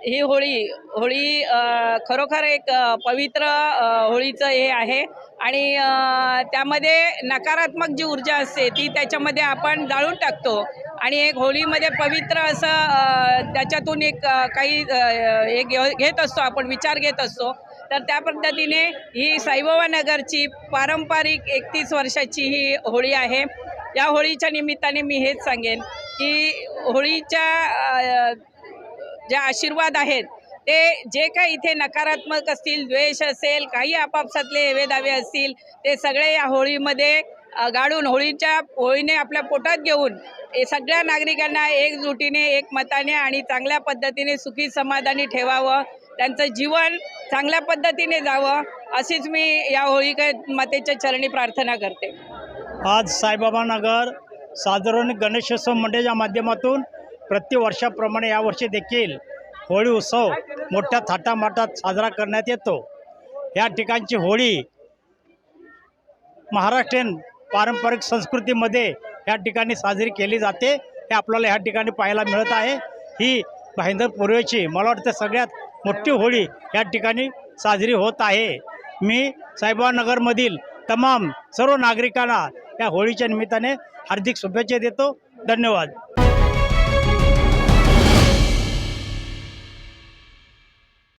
ही होळी होळी खरोखर एक पवित्र होळीचं हे आहे. आणि त्यामध्ये नकारात्मक जी ऊर्जा असते ती त्याच्यामध्ये आपण जाळून टाकतो. आणि एक होळीमध्ये पवित्र असं त्याच्यातून एक काही एक हे घेत असतो आपण विचार घेत असतो. तर त्या पद्धतीने ही साईबाबा नगरची पारंपरिक एकतीस वर्षाची ही होळी आहे. या होळीच्या निमित्ताने मी हेच सांगेन की होळीच्या जे आशीर्वाद आहेत ते जे काही इथे नकारात्मक असतील द्वेष असेल काही आपापसातले हेवे दावे असतील ते सगळे या होळीमध्ये गाडून होळीच्या होळीने आपल्या पोटात घेऊन सगळ्या नागरिकांना एकजुटीने एकमताने आणि चांगल्या पद्धतीने सुखी समाधानी ठेवावं त्यांचं जीवन चांगल्या पद्धतीने जावं अशीच मी या होळीका मातेच्या चरणी प्रार्थना करते. आज साईबाबा नगर साधारण गणेशोत्सव मंडळाच्या माध्यमातून प्रतिवर्षाप्रमाणे यावर्षी देखील होळी उत्सव मोठ्या थाटामाटात साजरा करण्यात येतो. या ठिकाणची होळी महाराष्ट्रीयन पारंपरिक संस्कृतीमध्ये या ठिकाणी साजरी केली जाते. हे आपल्याला ह्या ठिकाणी पाहायला मिळत आहे. ही भाईंदर पूर्वेची मला वाटतं सगळ्यात मोठी होळी या ठिकाणी साजरी होत आहे. मी साहेबानगरमधील तमाम सर्व नागरिकांना या होळीच्या निमित्ताने हार्दिक शुभेच्छा देतो. धन्यवाद.